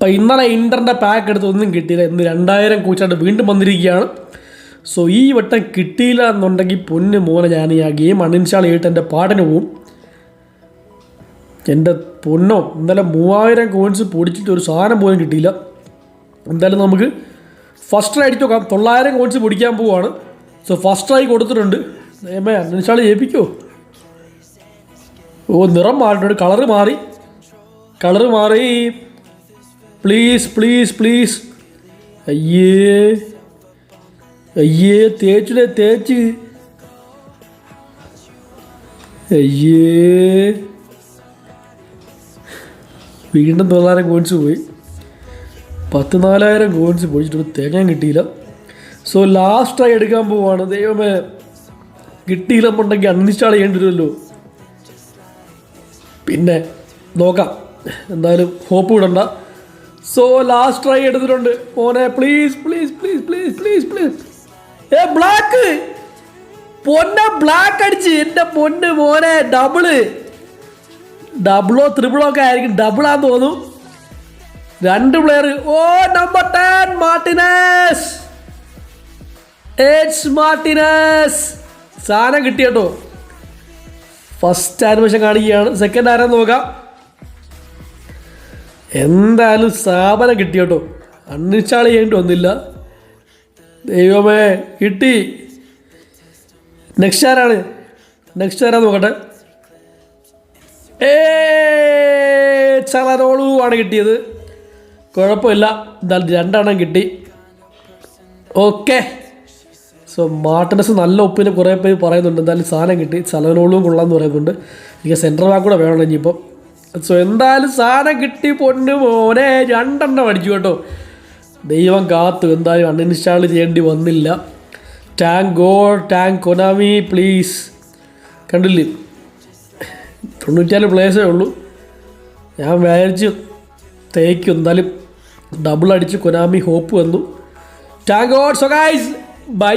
അപ്പം ഇന്നലെ ഇന്ററിന്റെ പാക്ക് എടുത്ത് ഒന്നും കിട്ടിയില്ല. ഇന്ന് രണ്ടായിരം കൂച്ചായിട്ട് വീണ്ടും വന്നിരിക്കുകയാണ്. സോ ഈ വട്ടം കിട്ടിയില്ല എന്നുണ്ടെങ്കിൽ പൊന്ന് മോനെ ഞാൻ ഈ ആ ഗെയിം അൺഇൻസ്റ്റാൾ ചെയ്തിട്ട് എന്റെ പാട്ടിന് പോവും. എന്റെ പൊന്നോ ഇന്നലെ മൂവായിരം കോയിൻസ് പൊടിച്ചിട്ട് ഒരു സാധനം പോലും കിട്ടിയില്ല. എന്തായാലും നമുക്ക് ഫസ്റ്റ് അടിച്ചു നോക്കാം. തൊള്ളായിരം കോയിൻസ് പൊടിക്കാൻ പോവുകയാണ് സോ ഫസ്റ്റ് ട്രൈ കൊടുത്തിട്ടുണ്ട്. ഏമേ അൺഇൻസ്റ്റാൾ ചെയ്യിപ്പിക്കോ? ഓ നിറം മാറിയിട്ടുണ്ട്. കളറ് മാറി. കളറ് മാറി. പ്ലീസ് പ്ലീസ് പ്ലീസ് അയ്യേ. അയ്യേ തേച്ചുടെ തേച്ച്. അയ്യേ. വീണ്ടും തൊള്ളായിരം കോയിൻസ് പോയി. പത്ത് നാലായിരം കോയിൻസ് പൊടിച്ചിട്ട് തേങ്ങാൻ കിട്ടിയില്ല. സോ ലാസ്റ്റായി എടുക്കാൻ പോവാണ്. ദൈവമേ കിട്ടിയില്ലെന്നുണ്ടെങ്കിൽ അൺഇൻസ്റ്റാൾ ചെയ്യേണ്ടി വരുമല്ലോ പിന്നെ നോക്കാം. എന്തായാലും ഹോപ്പ് വിടണ്ട സോ ലാസ്റ്റ് ട്രൈ എടുത്തിട്ടുണ്ട്. മോനെ please please please please please please ഏ ബ്ലാക്ക് പൊന്നെ ബ്ലാക്ക് അടിച്ച്. എന്റെ പൊന്ന് മോനെ ഡബിൾ ഡബിളോ ത്രിബിളോ ഒക്കെ ആയിരിക്കും. ഡബിളാന്ന് തോന്നും. രണ്ട് പ്ലെയർ ഓ number ten Martinez. H Martinez. സാധനം കിട്ടിയട്ടോ ഫസ്റ്റ് ആനിമേഷൻ കാണിക്കുകയാണ്. സെക്കൻഡ് ആരാന്ന് നോക്കാം. എന്തായാലും സ്ഥാപനം കിട്ടി കേട്ടോ. അൺഇൻസ്റ്റാൾ ചെയ്യേണ്ടി വന്നില്ല. ദൈവമേ കിട്ടി. നെക്സ്റ്റ് ആരാണ്? നെക്സ്റ്റ് ആരാ നോക്കട്ടെ. ഏ ആണ് കിട്ടിയത്. കുഴപ്പമില്ല. എന്തായാലും രണ്ടെണ്ണം കിട്ടി. ഓക്കെ സോ മാർട്ടിനസ് നല്ല ഒപ്പിന് കുറേ പേര് പറയുന്നുണ്ട്. എന്തായാലും സാധനം കിട്ടി. ചലനോളും കൊള്ളാമെന്ന് പറയുന്നുണ്ട്. എനിക്ക് സെൻട്രൽ ബാക്ക് കൂടെ വേണം ഇനിയിപ്പം. സോ എന്തായാലും സാധനം കിട്ടി പൊന്നു മോനെ. രണ്ടെണ്ണം അടിച്ചു കേട്ടോ. ദൈവം കാത്തു എന്തായാലും അൺഇൻസ്റ്റാൾ ചെയ്യേണ്ടി വന്നില്ല. Tank go tank Konami please കണ്ടില്ലേ? തൊണ്ണൂറ്റാൽ പ്ലേസേ ഉള്ളൂ. ഞാൻ വിചാരിച്ച് തേക്കും എന്തായാലും ഡബിൾ അടിച്ച് കൊനാമി ഹോപ്പ് വന്നു. Tank god so guys bye